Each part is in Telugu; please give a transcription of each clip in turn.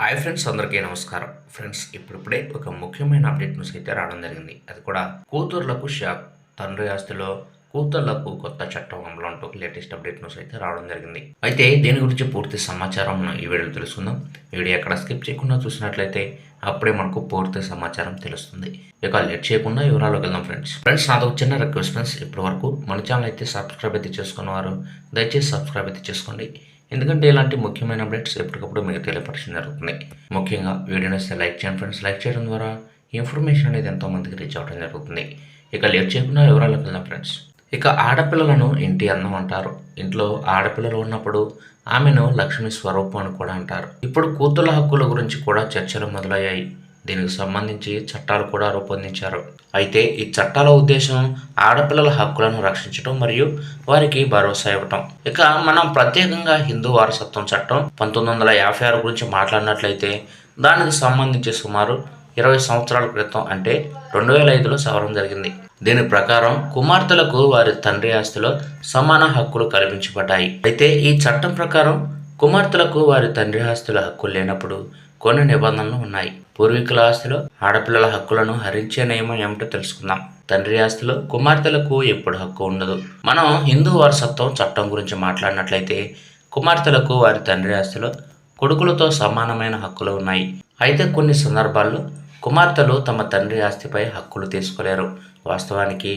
హాయ్ ఫ్రెండ్స్ అందరికీ నమస్కారం. ఫ్రెండ్స్ ఇప్పుడిప్పుడే ఒక ముఖ్యమైన అప్డేట్ న్యూస్ అయితే రావడం జరిగింది. అది కూడా కూతుర్లకు షాక్. తండ్రి ఆస్తిలో కూతుర్లకు కొత్త చట్టం అమలు అంటూ లేటెస్ట్ అప్డేట్ న్యూస్ అయితే రావడం జరిగింది. అయితే దీని గురించి పూర్తి సమాచారం మనం ఈ వీడియోలో తెలుసుకుందాం. వీడియో ఎక్కడ స్కిప్ చేయకుండా చూసినట్లయితే అప్పుడే మనకు పూర్తి సమాచారం తెలుస్తుంది. ఇక లేట్ చేయకుండా వివరాల్లోకి వెళ్దాం ఫ్రెండ్స్. ఫ్రెండ్స్ నాతో చిన్న రిక్వెస్ట్ ఫ్రెండ్స్. ఇప్పటి వరకు మన ఛానల్ అయితే సబ్స్క్రైబ్ అయితే చేసుకున్నవారు దయచేసి సబ్స్క్రైబ్ అయితే చేసుకోండి. ఎందుకంటే ఇలాంటి ముఖ్యమైన అప్డేట్స్ ఎప్పటికప్పుడు మీకు తెలియపరచడం జరుగుతుంది. ముఖ్యంగా వీడియోని వస్తే లైక్ చేయండి ఫ్రెండ్స్. లైక్ చేయడం ద్వారా ఇన్ఫర్మేషన్ అనేది ఎంతోమందికి రీచ్ అవ్వడం జరుగుతుంది. ఇక లేట్ చేయకుండా వివరాలకు వెళ్దాం ఫ్రెండ్స్. ఇక ఆడపిల్లలను ఇంటి అందం అంటారు. ఇంట్లో ఆడపిల్లలు ఉన్నప్పుడు ఆమెను లక్ష్మి స్వరూపం అని కూడా అంటారు. ఇప్పుడు కూతుల హక్కుల గురించి కూడా చర్చలు మొదలయ్యాయి. దీనికి సంబంధించి చట్టాలు కూడా రూపొందించారు. అయితే ఈ చట్టాల ఉద్దేశం ఆడపిల్లల హక్కులను రక్షించడం మరియు వారికి భరోసా ఇవ్వటం. ఇక మనం ప్రత్యేకంగా హిందూ వారసత్వం చట్టం పంతొమ్మిది వందల యాభై ఆరు గురించి మాట్లాడినట్లయితే దానికి సంబంధించి సుమారు ఇరవై సంవత్సరాల క్రితం అంటే రెండు వేల ఐదులో సవరం జరిగింది. దీని ప్రకారం కుమార్తెలకు వారి తండ్రి ఆస్తిలో సమాన హక్కులు కల్పించబడ్డాయి అయితే ఈ చట్టం ప్రకారం కుమార్తెలకు వారి తండ్రి ఆస్తుల హక్కులు లేనప్పుడు కొన్ని నిబంధనలు ఉన్నాయి. పూర్వీకుల ఆస్తిలో ఆడపిల్లల హక్కులను హరించే నియమం ఏమిటో తెలుసుకుందాం. తండ్రి ఆస్తిలో కుమార్తెలకు ఎప్పుడు హక్కు ఉండదు. మనం హిందూ వారసత్వం చట్టం గురించి మాట్లాడినట్లయితే కుమార్తెలకు వారి తండ్రి ఆస్తిలో కొడుకులతో సమానమైన హక్కులు ఉన్నాయి. అయితే కొన్ని సందర్భాల్లో కుమార్తెలు తమ తండ్రి ఆస్తిపై హక్కులు తీసుకోలేరు. వాస్తవానికి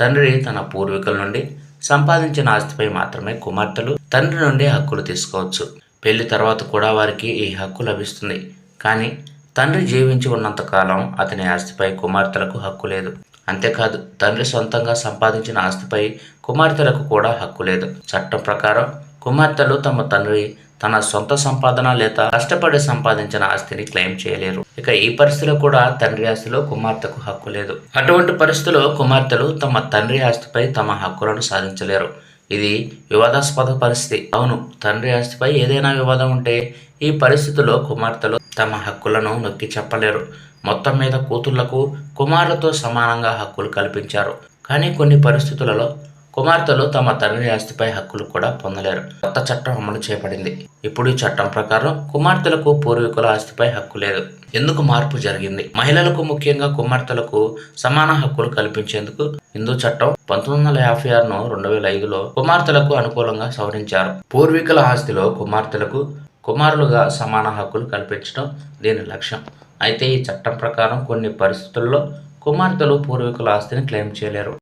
తండ్రి తన పూర్వీకుల నుండి సంపాదించిన ఆస్తిపై మాత్రమే కుమార్తెలు తండ్రి నుండి హక్కులు తీసుకోవచ్చు. పెళ్ళి తర్వాత కూడా వారికి ఈ హక్కు లభిస్తుంది. కానీ తండ్రి జీవించి ఉన్నంతకాలం అతని ఆస్తిపై కుమార్తెలకు హక్కు లేదు. అంతేకాదు తండ్రి సొంతంగా సంపాదించిన ఆస్తిపై కుమార్తెలకు కూడా హక్కు లేదు. చట్టం ప్రకారం కుమార్తెలు తమ తండ్రి తన సొంత సంపాదన లేదా కష్టపడి సంపాదించిన ఆస్తిని క్లెయిమ్ చేయలేరు. ఇక ఈ పరిస్థితిలో కూడా తండ్రి ఆస్తిలో కుమార్తెకు హక్కు లేదు. అటువంటి పరిస్థితిలో కుమార్తెలు తమ తండ్రి ఆస్తిపై తమ హక్కులను సాధించలేరు. ఇది వివాదాస్పద పరిస్థితి. అవును తండ్రి ఆస్తిపై ఏదైనా వివాదం ఉంటే ఈ పరిస్థితిలో కుమార్తెలు తమ హక్కులను నొక్కి చెప్పలేరు. మొత్తం మీద కూతుళ్ళకు కుమారులతో సమానంగా హక్కులు కల్పించారు. కానీ కొన్ని పరిస్థితులలో కుమార్తెలు తమ తండ్రి ఆస్తిపై హక్కులు కూడా పొందలేరు. కొత్త చట్టం అమలు చేయబడింది. ఇప్పుడు ఈ చట్టం ప్రకారం కుమార్తెలకు పూర్వీకుల ఆస్తిపై హక్కు లేదు. ఎందుకు మార్పు జరిగింది? మహిళలకు ముఖ్యంగా కుమార్తెలకు సమాన హక్కులు కల్పించేందుకు హిందూ చట్టం పంతొమ్మిది వందల యాభై ఆరును రెండు వేల ఐదులో కుమార్తెలకు అనుకూలంగా సవరించారు. పూర్వీకుల ఆస్తిలో కుమార్తెలకు కుమారులుగా సమాన హక్కులు కల్పించడం దీని లక్ష్యం. అయితే ఈ చట్టం ప్రకారం కొన్ని పరిస్థితుల్లో కుమార్తెలు పూర్వీకుల ఆస్తిని క్లెయిమ్ చేయలేరు.